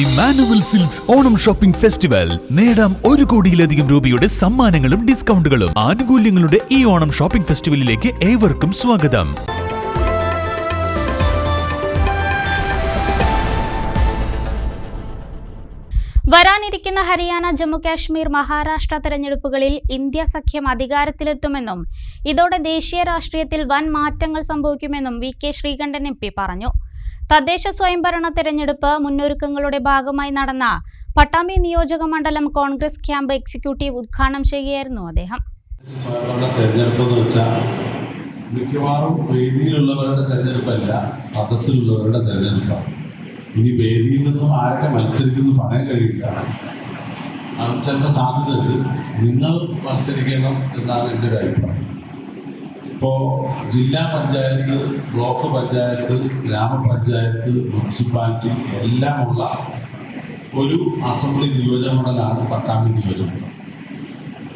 Emmanuel silks Onam shopping festival നേടാം ഒരു കോടിയിലധികം രൂപയുടെ സമ്മാനങ്ങളും ഡിസ്കൗണ്ടുകളും. ആനുകൂല്യങ്ങളുടെ ഈ ഓണം ഷോപ്പിംഗ് ഫെസ്റ്റിവലിലേക്ക് ഏവർക്കും സ്വാഗതം. വരാനിരിക്കുന്ന ഹരിയാന ജമ്മുകാശ്മീർ മഹാരാഷ്ട്ര തെരഞ്ഞെടുപ്പുകളിൽ ഇന്ത്യ സഖ്യം അധികാരത്തിലെത്തുമെന്നും ഇതോടെ ദേശീയ രാഷ്ട്രീയത്തിൽ വൻ മാറ്റങ്ങൾ സംഭവിക്കുമെന്നും V K Sreekantan M P പറഞ്ഞു. തദ്ദേശ സ്വയംഭരണ തെരഞ്ഞെടുപ്പ് മുന്നൊരുക്കങ്ങളുടെ ഭാഗമായി നടന്ന പട്ടാമ്പി നിയോജക മണ്ഡലം കോൺഗ്രസ് ക്യാമ്പ് എക്സിക്യൂട്ടീവ് ഉദ്ഘാടനം ചെയ്യുകയായിരുന്നു അദ്ദേഹം. മിക്കവാറും വേദിയിലുള്ളവരുടെ തെരഞ്ഞെടുപ്പല്ല സദസ്സിലുള്ളവരുടെ തെരഞ്ഞെടുപ്പാണ്. ഇനി വേദിയിൽ നിന്നും ആരൊക്കെ മത്സരിക്കുന്നു പറയാൻ കഴിയില്ല. ചിലപ്പോൾ സാധ്യതയുണ്ട്. നിങ്ങൾ മത്സരിക്കണം എന്നാണ് എന്റെ ഒരു അഭിപ്രായം. ഇപ്പോൾ ജില്ലാ പഞ്ചായത്ത് ബ്ലോക്ക് പഞ്ചായത്ത് ഗ്രാമപഞ്ചായത്ത് മുനിസിപ്പാലിറ്റി എല്ലാമുള്ള ഒരു അസംബ്ലി നിയോജകമണ്ഡലമാണ് പട്ടാമ്പി നിയോജകമണ്ഡലം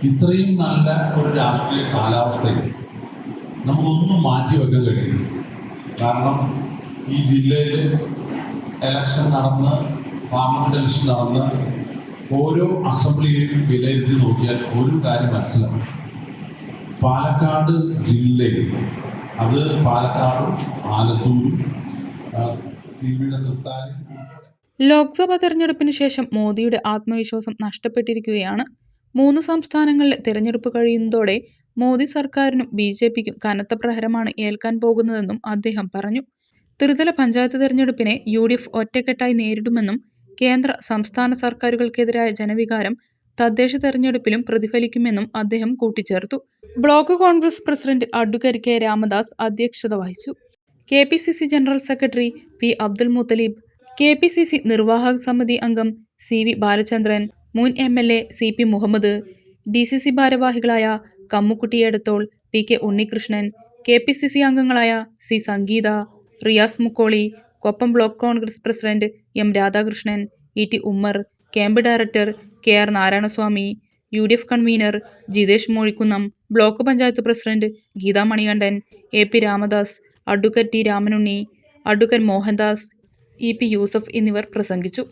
ഇത്രയും നല്ല ഒരു രാഷ്ട്രീയ കാലാവസ്ഥയിൽ നമുക്കൊന്നും മാറ്റി വെക്കാൻ കഴിയില്ല. കാരണം ഈ ജില്ലയിൽ എലക്ഷൻ നടന്ന് പാർലമെന്റ് ഇലക്ഷൻ നടന്ന് ഓരോ അസംബ്ലിയെയും വിലയിരുത്തി നോക്കിയാൽ ഒരു കാര്യം മനസ്സിലാവും. പാലക്കാട് ജില്ലയിൽ അത് പാലക്കാടും ആലത്തൂരും ലോക്സഭാ തെരഞ്ഞെടുപ്പിന് ശേഷം മോദിയുടെ ആത്മവിശ്വാസം നഷ്ടപ്പെട്ടിരിക്കുകയാണ്. മൂന്ന് സംസ്ഥാനങ്ങളിൽ തെരഞ്ഞെടുപ്പ് കഴിയുന്നതോടെ മോദി സർക്കാരിനും ബി ജെ പിക്കും കനത്ത പ്രഹരമാണ് ഏൽക്കാൻ പോകുന്നതെന്നും അദ്ദേഹം പറഞ്ഞു. ത്രിതല പഞ്ചായത്ത് തെരഞ്ഞെടുപ്പിനെ യു ഡി എഫ് ഒറ്റക്കെട്ടായി നേരിടുമെന്നും കേന്ദ്ര സംസ്ഥാന സർക്കാരുകൾക്കെതിരായ ജനവികാരം തദ്ദേശ തെരഞ്ഞെടുപ്പിലും പ്രതിഫലിക്കുമെന്നും അദ്ദേഹം കൂട്ടിച്ചേർത്തു. Block Congress president advocate K Ramadas അധ്യക്ഷത വഹിച്ചു. K P C C general secretary P Abdul Muthaleeb K P C C നിർവാഹക സമിതി അംഗം സി വി ബാലചന്ദ്രൻ മുൻ M L A C P Muhammad D C C ഭാരവാഹികളായ Kammukutty Edathol P K Unnikrishnan K P C C അംഗങ്ങളായ C Sangeetha Riyas Mukkoli Koppam block Congress president M Radhakrishnan E T Ummer camp director K R Narayanaswamy U D F convener Jithesh Mozhikkunnam block panchayat president Geetha Manikandan A P Ramadas advocate T Ramanunni advocate Mohandas E P Yusuf എന്നിവർ പ്രസംഗിച്ചു.